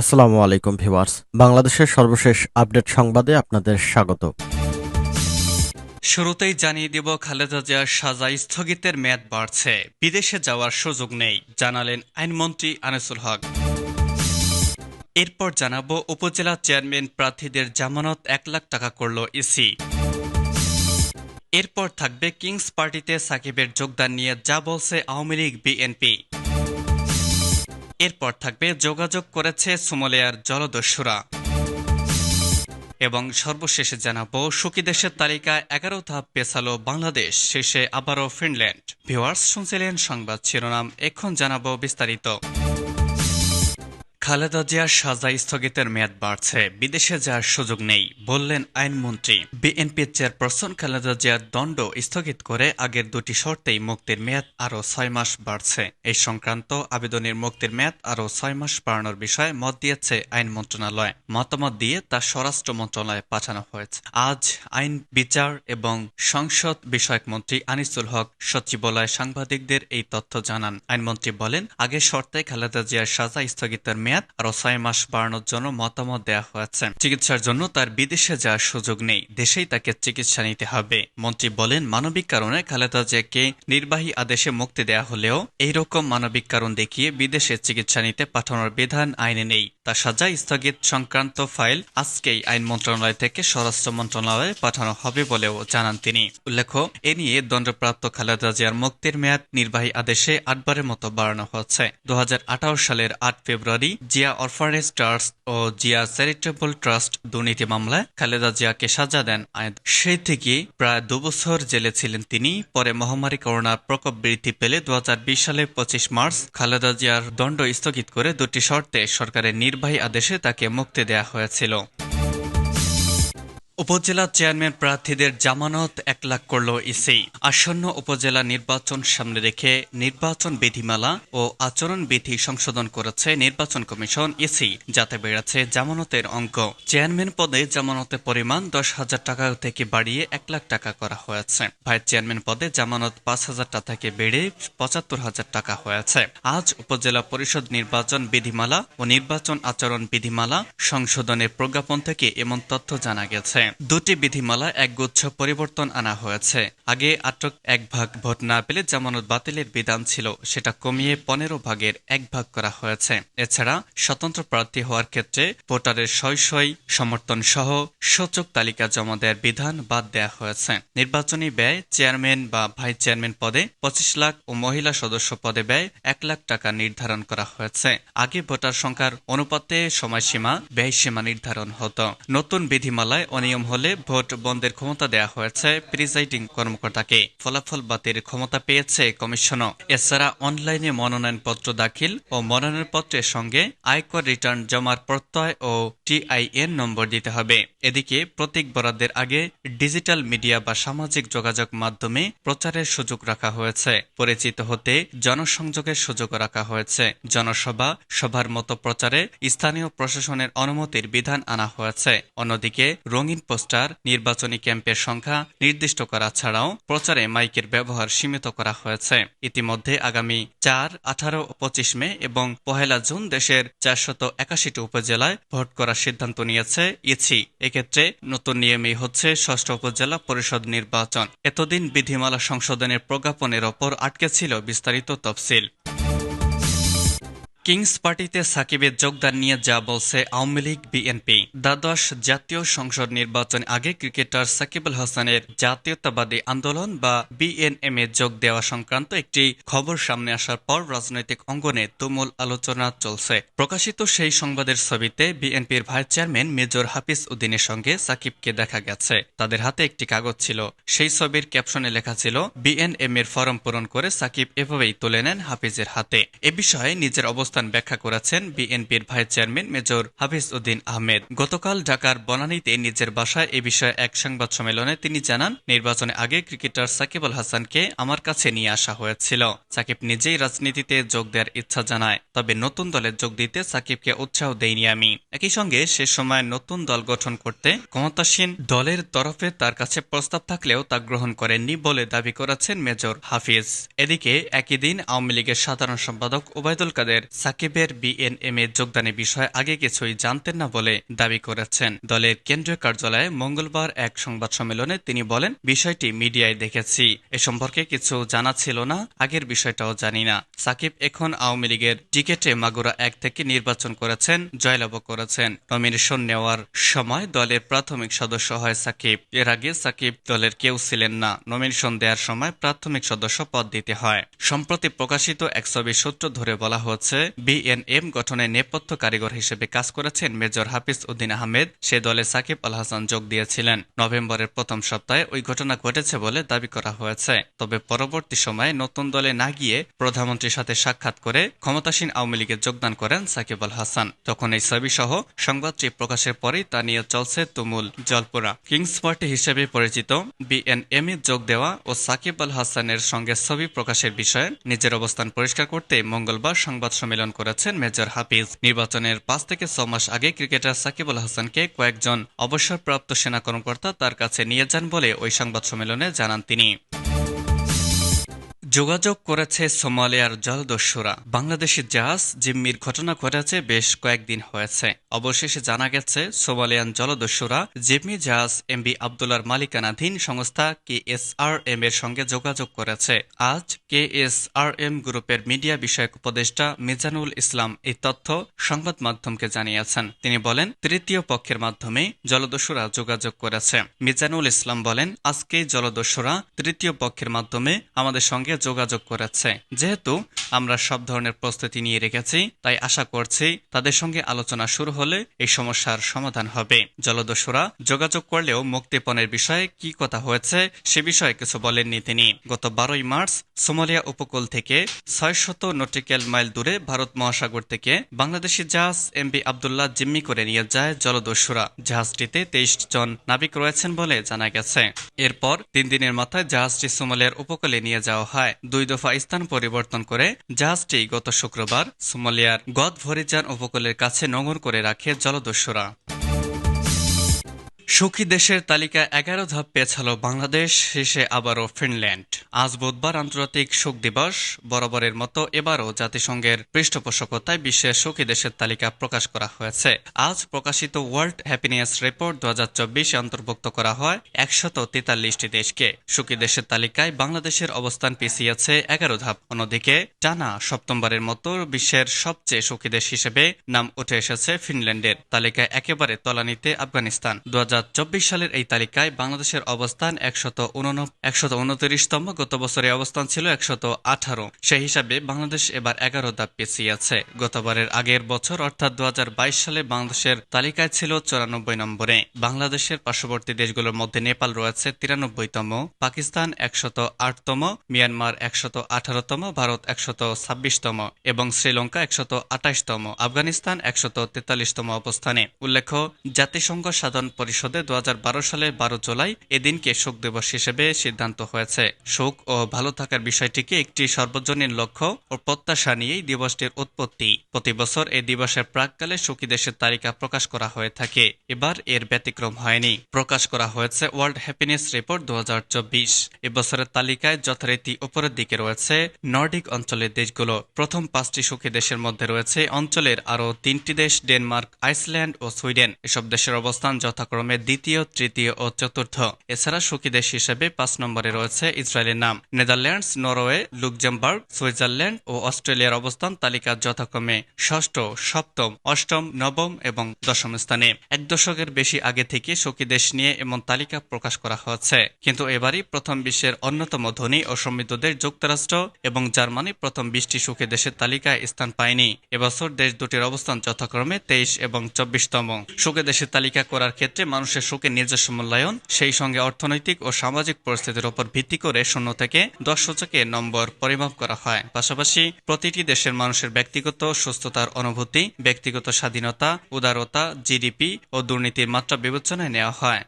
আসসালামু আলাইকুম ভিউয়ার্স। বাংলাদেশের সর্বশেষ আপডেট সংবাদে আপনাদের স্বাগত। শুরুতেই জানিয়ে দিব, খালেদা জিয়ার সাজা স্থগিতের মেয়াদ বাড়ছে। বিদেশে যাওয়ার সুযোগ নেই, জানালেন আইনমন্ত্রী আনিসুল হক। এরপর জানাব, উপজেলা চেয়ারম্যান প্রার্থীদের জামানত এক লাখ টাকা করল ইসি। এরপর থাকবে কিংস পার্টিতে সাকিবের যোগদান নিয়ে যা বলছে আওয়ামী লীগ বিএনপি। এরপর থাকবে যোগাযোগ করেছে সোমালিয়ার জলদস্যুরা। এবং সর্বশেষে জানাব, সুখী দেশের তালিকায় এগারো ধাপ পেছালো বাংলাদেশ, শেষে আবারও ফিনল্যান্ড। ভিওয়ার্স শুনছিলেন সংবাদ শিরোনাম, এখন জানাব বিস্তারিত। খালেদা জিয়ার সাজা স্থগিতের মেয়াদ বাড়ছে। বিদেশে যাওয়ার সুযোগ নেই, বললেন আইনমন্ত্রী। বিএনপি চেয়ারপারসন খালেদা জিয়ার দণ্ড স্থগিত করে আগের দুটি শর্তেই মুক্তির মেয়াদ আরও ছয় মাস বাড়ছে। এই সংক্রান্ত আবেদনের মুক্তির মেয়াদ আরও ছয় মাস বাড়ানোর বিষয়ে মত দিয়েছে আইন মন্ত্রণালয়। মতামত দিয়ে তা স্বরাষ্ট্র মন্ত্রণালয়ে পাঠানো হয়েছে। আজ আইন, বিচার এবং সংসদ বিষয়ক মন্ত্রী আনিসুল হক সচিবালয় সাংবাদিকদের এই তথ্য জানান। আইনমন্ত্রী বলেন, আগের শর্তে খালেদা জিয়ার সাজা স্থগিতের মেয়াদ আরও ছয় মাস বাড়ানোর জন্য মতামত দেওয়া হয়েছে। চিকিৎসার জন্য তার বিদেশে যাওয়ার সুযোগ নেই। দেশেই তাকে চিকিৎসা নিতে হবে। মন্ত্রী বলেন, মানবিক কারণে খালেদা জিয়াকে নির্বাহী আদেশে মুক্তি দেওয়া হলেও এইরকম মানবিক কারণ দেখিয়ে বিদেশে চিকিৎসা নিতে পাঠানোর বিধান আইনে নেই। তার সাজা স্থগিত সংক্রান্ত ফাইল আজকেই আইন মন্ত্রণালয় থেকে স্বরাষ্ট্র মন্ত্রণালয়ে পাঠানো হবে বলেও জানান তিনি। উল্লেখ্য, এ নিয়ে দণ্ডপ্রাপ্ত খালেদা জিয়ার মুক্তির মেয়াদ নির্বাহী আদেশে আটবারের মতো বাড়ানো হচ্ছে দু সালের আট ফেব্রুয়ারি জিয়া অরফারেজ ট্রাস্ট ও জিয়া চ্যারিটেবল ট্রাস্ট দুর্নীতি মামলায় খালেদা জিয়াকে সাজা দেন সেই থেকে প্রায় দুবছর জেলে ছিলেন তিনি। পরে মহামারী করোনার প্রকোপ বৃদ্ধি পেলে দু সালে পঁচিশ মার্চ খালেদা জিয়ার দণ্ড স্থগিত করে দুটি শর্তে সরকারের নির্বাহী আদেশে তাকে মুক্তি দেয়া হয়েছিল। উপজেলা চেয়ারম্যান প্রার্থীদের জামানত এক লাখ করল ইসি। আসন্ন উপজেলা নির্বাচন সামনে রেখে নির্বাচন বিধিমালা ও আচরণ বিধি সংশোধন করেছে নির্বাচন কমিশন ইসি, যাতে বেড়েছে জামানতের অঙ্ক। চেয়ারম্যান পদে জামানতের পরিমাণ দশ হাজার টাকা থেকে বাড়িয়ে এক লাখ টাকা করা হয়েছে। ভাইস চেয়ারম্যান পদে জামানত পাঁচ হাজার টাকা থেকে বেড়ে পঁচাত্তর হাজার টাকা হয়েছে। আজ উপজেলা পরিষদ নির্বাচন বিধিমালা ও নির্বাচন আচরণ বিধিমালা সংশোধনের প্রজ্ঞাপন থেকে এমন তথ্য জানা গেছে। দুটি বিধিমালা একগুচ্ছ পরিবর্তন আনা হয়েছে। আগে আটক এক ভাগ ভোট না পেলে জামানত বাতিলের বিধান ছিল, সেটা কমিয়ে পনেরো ভাগের এক ভাগ করা হয়েছে। এছাড়া স্বতন্ত্র প্রার্থী হওয়ার ক্ষেত্রে ভোটারের শয় শয় সমর্থন সহ সূচক তালিকা জমা দেওয়ার বিধান বাদ দেওয়া হয়েছে। নির্বাচনী ব্যয়, চেয়ারম্যান বা ভাইস চেয়ারম্যান পদে পঁচিশ লাখ ও মহিলা সদস্য পদে ব্যয় এক লাখ টাকা নির্ধারণ করা হয়েছে। আগে ভোটার সংখ্যার অনুপাতে সময়সীমা, ব্যয়সীমা নির্ধারণ হতো। নতুন বিধিমালায় অনিয়ম হলে ভোট বন্ধের ক্ষমতা দেওয়া হয়েছে প্রিজাইডিং কর্মকর্তাকে। ফলাফল বাতিল ক্ষমতা পেয়েছে কমিশনও। এছাড়া অনলাইনে মনোনয়নপত্র দাখিল ও মনোনয়নপত্রের সঙ্গে আয়কর রিটার্ন জমার প্রত্যয় ও টিআইএন নম্বর দিতে হবে। এদিকে প্রতীক বরাদ্দের আগে ডিজিটাল মিডিয়া বা সামাজিক যোগাযোগ মাধ্যমে প্রচারের সুযোগ রাখা হয়েছে। পরিচিত হতে জনসংযোগের সুযোগ রাখা হয়েছে। জনসভা, সভার মতো প্রচারে স্থানীয় প্রশাসনের অনুমতির বিধান আনা হয়েছে। অন্যদিকে রঙিন পোস্টার নির্বাচনী ক্যাম্পের সংখ্যা নির্দিষ্ট করা ছাড়াও প্রচারে মাইকের ব্যবহার সীমিত করা হয়েছে। ইতিমধ্যে আগামী চার, আঠারো ও পঁচিশ মে এবং পহেলা জুন দেশের চারশত একাশিটি উপজেলায় ভোট করার সিদ্ধান্ত নিয়েছে ইছি। এক্ষেত্রে নতুন নিয়মেই হচ্ছে ষষ্ঠ উপজেলা পরিষদ নির্বাচন। এতদিন বিধিমালা সংশোধনের প্রজ্ঞাপনের ওপর আটকে ছিল বিস্তারিত তফসিল। কিংস পার্টিতে সাকিবের যোগদান নিয়ে যা বলছে আওয়ামী লীগ বিএনপি দ্বাদশ জাতীয় সংসদ নির্বাচন আগে ক্রিকেটার সাকিবুল হাসানের জাতীয়তাবাদী আন্দোলন বা বিএনএম এ যোগ দেওয়া সংক্রান্ত একটি খবর সামনে আসার পর রাজনৈতিক অঙ্গনে তুমুল আলোচনা চলছে। প্রকাশিত সেই সংবাদের ছবিতে বিএনপির ভাইস চেয়ারম্যান মেজর হাফিজ উদ্দিনের সঙ্গে সাকিবকে দেখা গেছে। তাদের হাতে একটি কাগজ ছিল। সেই ছবির ক্যাপশনে লেখা ছিল বিএনএম এর ফরম পূরণ করে সাকিব এভাবেই তুলে নেন হাফিজের হাতে। এ বিষয়ে নিজের অবস্থান ব্যাখ্যা করেছেন বিএনপির vice chairman major Hafiz Uddin Ahmed. গতকাল ঢাকার বনানীতে নিজের বাসায় এ বিষয়ে এক সংবাদ সম্মেলনে তিনি জানান নির্বাচনে আগে ক্রিকেটার সাকিব আল হাসানকে আমার কাছে নিয়ে আসা হয়েছিল। সাকিব নিজেই রাজনীতিতে যোগ দেওয়ার ইচ্ছা জানায়, তবে নতুন দলে যোগ দিতে সাকিবকে উৎসাহ দেইনি আমি। একই সঙ্গে সে সময় নতুন দল গঠন করতে ক্ষমতাসীন দলের তরফে তার কাছে প্রস্তাব থাকলেও তা গ্রহণ করেননি বলে দাবি করেছেন মেজর হাফিজ। এদিকে একই দিন আওয়ামী লীগের সাধারণ সম্পাদক ওবায়দুল কাদের সাকিবের বিএনএম এ যোগদানের বিষয়ে আগে কিছুই জানতেন না বলে দাবি করেছেন। দলের কেন্দ্রীয় কার্যালয়ে মঙ্গলবার এক সংবাদ সম্মেলনে তিনি বলেন, বিষয়টি মিডিয়ায় দেখেছি। এ সম্পর্কে কিছু জানা ছিল না, আগের বিষয়টাও জানি না। সাকিব এখন আওয়ামী লীগের টিকেটে মাগুরা এক থেকে নির্বাচন করেছেন জয়লাভ করেছেন। নমিনেশন নেওয়ার সময় দলের প্রাথমিক সদস্য হয় সাকিব। এর আগে সাকিব দলের কেউ ছিলেন না। নমিনেশন দেওয়ার সময় প্রাথমিক সদস্য পদ দিতে হয়। সম্প্রতি প্রকাশিত এক ছবি সূত্র ধরে বলা হচ্ছে বিএনএম গঠনে নেপথ্য কারিগর হিসেবে কাজ করেছেন মেজর হাফিজ উদ্দিন আহমেদ। সে দলে সাকিব আল হাসান যোগ দিয়েছিলেন। নভেম্বরের প্রথম সপ্তাহে ওই ঘটনা ঘটেছে বলে দাবি করা হয়েছে। তবে পরবর্তী সময়ে নতুন দলে না গিয়ে প্রধানমন্ত্রীর সাথে সাক্ষাৎ করে ক্ষমতাসীন আওয়ামী লীগে যোগদান করেন সাকিব আল হাসান। তখন এই ছবি সহ সংবাদটি প্রকাশের পরেই তা নিয়ে চলছে তুমুল জলপোড়া কিংস পার্টি হিসেবে পরিচিত বিএনএম এ যোগ দেওয়া ও সাকিব আল হাসানের সঙ্গে ছবি প্রকাশের বিষয়ে নিজের অবস্থান পরিষ্কার করতে মঙ্গলবার সংবাদ সম্মেলন করেছেন মেজর হাফিজ। নির্বাচনের পাঁচ থেকে ছ মাস আগে ক্রিকেটার সাকিবুল হাসানকে কয়েকজন অবসরপ্রাপ্ত সেনা কর্মকর্তা তার কাছে নিয়ে যান বলে ওই সংবাদ সম্মেলনে জানান তিনি। যোগাযোগ করেছে সোমালিয়ার জলদস্যুরা। বাংলাদেশের জাহাজ জিম্মির ঘটনা ঘটেছে বেশ কয়েকদিন হয়েছে। অবশেষে জানা গেছে, সোমালিয়ান জলদস্যুরা জিম্মি জাহাজ এমবি আবদুল্লার মালিকানাধীন সংস্থা কে এস আর এম এর সঙ্গে যোগাযোগ করেছে। আজ কে এস আর এম গ্রুপের মিডিয়া বিষয়ক উপদেষ্টা মিজানুল ইসলাম এই তথ্য সংবাদ মাধ্যমকে জানিয়েছেন। তিনি বলেন, তৃতীয় পক্ষের মাধ্যমে জলদস্যুরা যোগাযোগ করেছে। মিজানুল ইসলাম বলেন আজকে জলদস্যুরা তৃতীয় পক্ষের মাধ্যমে আমাদের সঙ্গে যোগাযোগ করেছে। যেহেতু আমরা সব ধরনের প্রস্তুতি নিয়ে রেখেছি, তাই আশা করছি তাদের সঙ্গে আলোচনা শুরু হলে এই সমস্যার সমাধান হবে। জলদস্যুরা, যোগাযোগ করলেও মুক্তিপণের বিষয়ে কি কথা হয়েছে সে বিষয়ে কিছু বলেননি তিনি। গত বারোই মার্চ সোমালিয়া উপকূল থেকে ছয়শত নটিক্যাল মাইল দূরে ভারত মহাসাগর থেকে বাংলাদেশি জাহাজ এমবি আবদুল্লাহ জিম্মি করে নিয়ে যায় জলদস্যুরা। জাহাজটিতে তেইশ জন নাবিক রয়েছেন বলে জানা গেছে। এরপর তিন দিনের মাথায় জাহাজটি সোমালিয়ার উপকূলে নিয়ে যাওয়া হয়। দুই দফা স্থান পরিবর্তন করে জাহাজটি গত শুক্রবার সোমালিয়ার গদ ভরিজান উপকূলের কাছে নোঙর করে রাখে জলদস্যুরা। সুখী দেশের তালিকা এগারো ধাপ পেছালো বাংলাদেশ, শেষে আবারও ফিনল্যান্ড। আজ বুধবার আন্তর্জাতিক শোক দিবস। বরাবরের মতো এবারও জাতিসংঘের পৃষ্ঠপোষকতায় বিশ্বের সুখী দেশের তালিকা প্রকাশ করা হয়েছে। আজ প্রকাশিত ওয়ার্ল্ড হ্যাপিনেস রিপোর্ট দু হাজার চব্বিশে অন্তর্ভুক্ত করা হয় একশত তেতাল্লিশটি দেশকে। সুখী দেশের তালিকায় বাংলাদেশের অবস্থান পিছিয়েছে এগারো ধাপ। অন্যদিকে, টানা সপ্তমবারের মতো বিশ্বের সবচেয়ে সুখী দেশ হিসেবে নাম উঠে এসেছে ফিনল্যান্ডের। তালিকায় একেবারে তলানিতে আফগানিস্তান। দু সালের এই তালিকায় বাংলাদেশের অবস্থান একশত একশত উনত্রিশতম। গত বছরে অবস্থান ছিল একশত আঠারো। সেই হিসাবে বাংলাদেশ এবার এগারো ধাপ পিছিয়ে আছে। গতবারের আগের বছর, অর্থাৎ দু সালে, বাংলাদেশের তালিকায় ছিল চুরানব্বই নম্বরে। বাংলাদেশের পার্শ্ববর্তী দেশগুলোর মধ্যে নেপাল রয়েছে তিরানব্বইতম, পাকিস্তান একশত আটতম, মিয়ানমার একশত আঠারোতম, ভারত একশত ছাব্বিশতম এবং শ্রীলঙ্কা একশত আঠাশতম। আফগানিস্তান একশত তেতাল্লিশতম অবস্থানে। উল্লেখ্য, জাতিসংঘ সাধারণ পরিষদে দু সালে বারো জুলাই এদিনকে শোক দিবস হিসেবে সিদ্ধান্ত হয়েছে। শোক ও ভালো থাকার বিষয়টিকে একটি সর্বজনীন লক্ষ্য ও প্রত্যাশা নিয়েই দিবসটির উৎপত্তি। প্রতি বছর এই দিবসের প্রাককালে সুখী দেশের তালিকা প্রকাশ করা হয়ে থাকে। এবার এর ব্যতিক্রম হয়নি। প্রকাশ করা হয়েছে ওয়ার্ল্ড হ্যাপিনেস রিপোর্ট দু এবছরের তালিকায় যথারীতি উপরের দিকে রয়েছে নর্ডিক অঞ্চলের দেশগুলো। প্রথম পাঁচটি সুখী দেশের মধ্যে রয়েছে। অঞ্চলের আরও তিনটি দেশ, ডেনমার্ক, আইসল্যান্ড ও সুইডেন। এসব দেশের অবস্থান যথাক্রমে দ্বিতীয়, তৃতীয় ও চতুর্থ। এছাড়া সুখী দেশ হিসেবে পাঁচ নম্বরে রয়েছে ইসরায়েলের নাম। নেদারল্যান্ডস, নরওয়ে লুকজেমবার্গ সুইজারল্যান্ড ও অস্ট্রেলিয়ার অবস্থান তালিকা যথাক্রমে ষষ্ঠ, সপ্তম, অষ্টম, নবম এবং দশম স্থানে। এক দশকের বেশি আগে থেকে সুখী দেশ নিয়ে এমন তালিকা প্রকাশ করা হচ্ছে কিন্তু এবারই প্রথম বিশ্বের অন্যতম ধনী ও সমৃদ্ধ দেশ যুক্তরাষ্ট্র এবং জার্মানি প্রথম বিশটি সুখী দেশের তালিকায় স্থান পায়নি। এবছর দেশ দুটির অবস্থান যথাক্রমে তেইশ এবং চব্বিশতম। সুখী দেশের তালিকা করার ক্ষেত্রে মানুষের সুখের নিজস্ব মূল্যায়ন, সেই সঙ্গে অর্থনৈতিক ও সামাজিক পরিস্থিতির উপর ভিত্তি করে শূন্য থেকে দশ সূচকে নম্বর পরিমাপ করা হয়। পাশাপাশি প্রতিটি দেশের মানুষের ব্যক্তিগত সুস্থতার অনুভূতি, ব্যক্তিগত স্বাধীনতা, উদারতা, জিডিপি ও দুর্নীতির মাত্রা বিবেচনায় নেওয়া হয়।